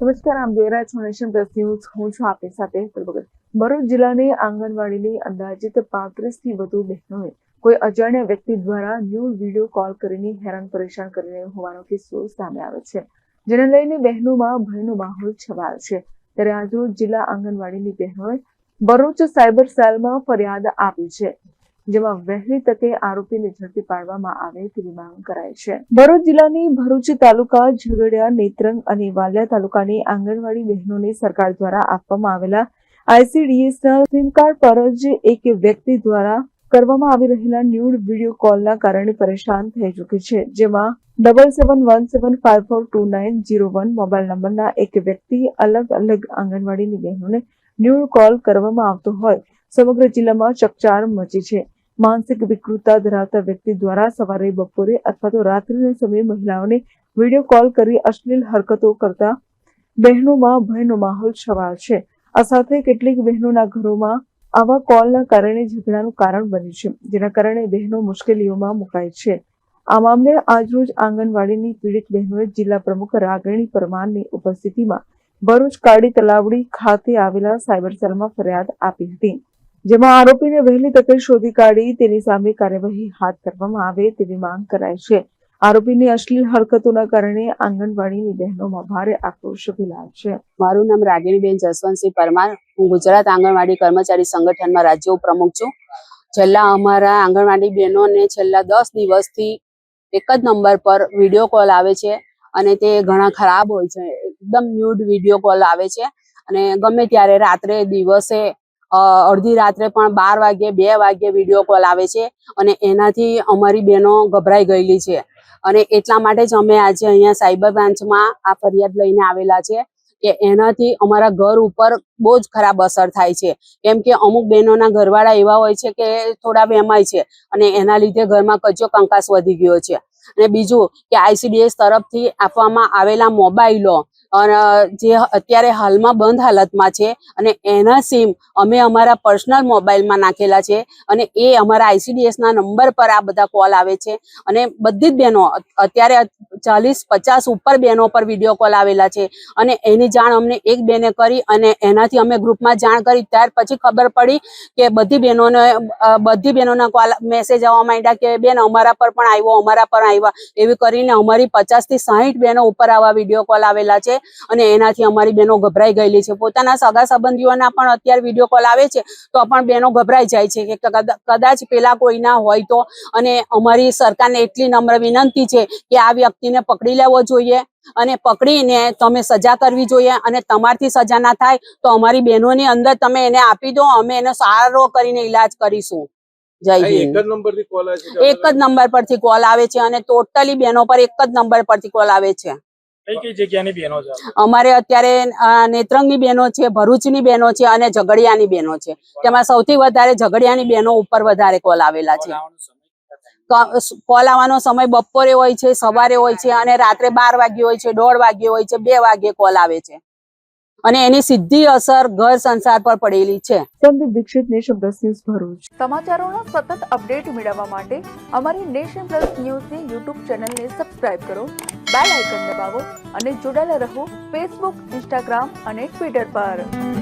નમસ્કાર આમ જોઈ રહ્યા છો નેશન પ્લસ હું છું આપની સાથે હેતલ ભગત ભરૂચ જિલ્લાની આંગણવાડીની અંદાજિત પાંત્રીસથી વધુ બહેનોએ કોઈ અજાણ્યા વ્યક્તિ દ્વારા ન્યૂ વીડિયો કોલ કરીને હેરાન પરેશાન કરી રહ્યો હોવાનો કિસ્સો સામે આવે છે જેને લઈને બહેનોમાં ભયનો માહોલ છવાયો છે ત્યારે આજરોજ જિલ્લા આંગણવાડીની બહેનોએ ભરૂચ સાયબર સેલમાં ફરિયાદ આપી છે જેમાં વહેલી તકે આરોપીને ઝડપી પાડવામાં આવે તેવી માંગ કરાય છે. ભરૂચ જિલ્લાની ભરૂચ તાલુકા ઝઘડિયા, નેત્રંગ અને વાલિયા તાલુકાની આંગણવાડી બહેનોને સરકાર દ્વારા આપવામાં આવેલા આઈસીડીએસના સિમ કાર્ડ પર જ એક વ્યક્તિ દ્વારા કરવામાં આવી રહેલા ન્યૂડ વીડિયો કોલના કારણે પરેશાન થઈ ચૂકી છે, જેમાં double seven one seven five four two nine zero one mobile નંબરના એક વ્યક્તિ અલગ અલગ આંગણવાડીની બહેનોને ન્યૂડ કોલ કરવામાં આવતો હોય. સમગ્ર જિલ્લામાં ચકચાર મચી છે. માનસિક વિકૃતતા ધરાવતા વ્યક્તિ દ્વારા સવારે, બપોરે અથવા તો રાત્રિના સમયે મહિલાઓને વીડિયો કોલ કરી અશ્લીલ હરકતો કરતા બહેનોમાં ભયનો માહોલ છવાયો છે. આ સાથે કેટલીક બહેનોના ઘરોમાં આવા કોલના કારણે ઝઘડાનું કારણ બન્યું છે, જેના કારણે બહેનો મુશ્કેલીઓમાં મુકાય છે. આ મામલે આજરોજ આંગણવાડીની પીડિત બહેનોએ જિલ્લા પ્રમુખ રાગણી પરમારની ઉપસ્થિતિમાં ભરૂચ કાળી તલાવડી ખાતે આવેલા સાયબર સેલમાં ફરિયાદ આપી હતી. જેમાં આરોપીને વહેલી તકે શોધી કાઢી તેની સામે કાર્યવાહી હાથ ધરવામાં આવે તેવી માંગ કરાય છે. આરોપીની અશ્લીલ હરકતોના કારણે આંગણવાડીની બહેનોમાં ભારે આક્રોશ ફેલાયો છે. મારું નામ રાગીણીબેન જસવંતસિંહ પરમાર. હું ગુજરાત આંગણવાડી કર્મચારી સંગઠનમાં રાજ્ય પ્રમુખ છું. છેલ્લા અમારા આંગણવાડી બહેનોને છેલ્લા દસ દિવસથી એક જ નંબર પર વીડિયો કોલ આવે છે અને તે ઘણા ખરાબ હોય છે. એકદમ ન્યૂડ વીડિયો કોલ આવે છે અને ગમે ત્યારે રાત્રે દિવસે અડધી રાત્રે પણ બાર વાગ્યે, બે વાગે વીડિયો કોલ આવે છે અને એનાથી અમારી બહેનો ગભરાઈ ગયેલી છે. અને એટલા માટે જ અમે આજે અહીંયા સાયબર બ્રાન્ચમાં આ ફરિયાદ લઈને આવેલા છે કે એનાથી અમારા ઘર ઉપર બહુ જ ખરાબ અસર થાય છે. કેમ કે અમુક બહેનોના ઘરવાળા એવા હોય છે કે થોડા વેમાય છે અને એના લીધે ઘરમાં કચ્યો કંકાસ વધી ગયો છે. અને બીજું કે આઈસીડીએસ તરફથી આપવામાં આવેલા મોબાઈલો અને જે અત્યારે હાલમાં બંધ હાલતમાં છે અને એના સિમ અમે અમારા પર્સનલ મોબાઈલમાં નાખેલા છે અને એ અમારા આઈસીડીએસના નંબર પર આ બધા કોલ આવે છે અને બધી જ બહેનો અત્યારે ચાલીસ, પચાસ ઉપર બહેનો પર વીડિયો કોલ આવેલા છે અને એની જાણ અમને એક બેને કરી અને એનાથી અમે ગ્રુપમાં જાણ કરી. ત્યાર પછી ખબર પડી કે બધી બહેનોને બધી બહેનોના કોલ મેસેજ આવવા માંડ્યા કે બેન અમારા પર પણ આવ્યો, અમારા પર આવ્યા. એવી કરીને અમારી પચાસથી સાહીઠ બહેનો ઉપર આવા વીડિયો કોલ આવેલા છે અને એનાથી અમારી બહેનો ગભરાઈ ગયેલી છે. પોતાના સગા સંબંધીઓના પણ અત્યારે વીડિયો કોલ આવે છે તો પણ બહેનો ગભરાઈ જાય છે કે કદાચ પેલા કોઈના હોય તો. અને અમારી સરકારને એટલી નમ્ર વિનંતી છે કે આ વ્યક્તિને પકડી લેવો જોઈએ અને પકડીને તમે સજા કરવી જોઈએ અને તમારથી સજા ના થાય તો અમારી બહેનોની અંદર તમે એને આપી દો અમે એને સારો કરીને ઈલાજ કરીશું. જય હિન્દ. એક જ નંબર પરથી કોલ આવે છે અને ટોટલી બહેનો પર એક જ નંબર પરથી કોલ આવે છે. અમારે અત્યારે નેત્રંગની બહેનો છે ભરૂચની બહેનો છે અને ઝઘડિયાની બહેનો છે. તેમાં સૌથી વધારે ઝઘડિયાની બહેનો ઉપર વધારે કોલ આવેલા છે. કોલ આવવાનો સમય બપોરે હોય છે સવારે હોય છે અને રાત્રે બાર વાગ્યે હોય છે દોઢ વાગ્યે હોય છે બે વાગે કોલ આવે છે. અને એની સીધી અસર ઘર સંસાર પર પડેલી છે. Sandeep Dixit nation plus news Bharuch. સમાચારોનો સતત અપડેટ મેળવવા માટે અમારી નેશન પ્લસ ન્યૂઝની યુટ્યુબ ચેનલને સબસ્ક્રાઇબ કરો બેલ આઇકન દબાવો અને જોડાયેલા રહો ફેસબુક ઇન્સ્ટાગ્રામ અને ટ્વિટર પર.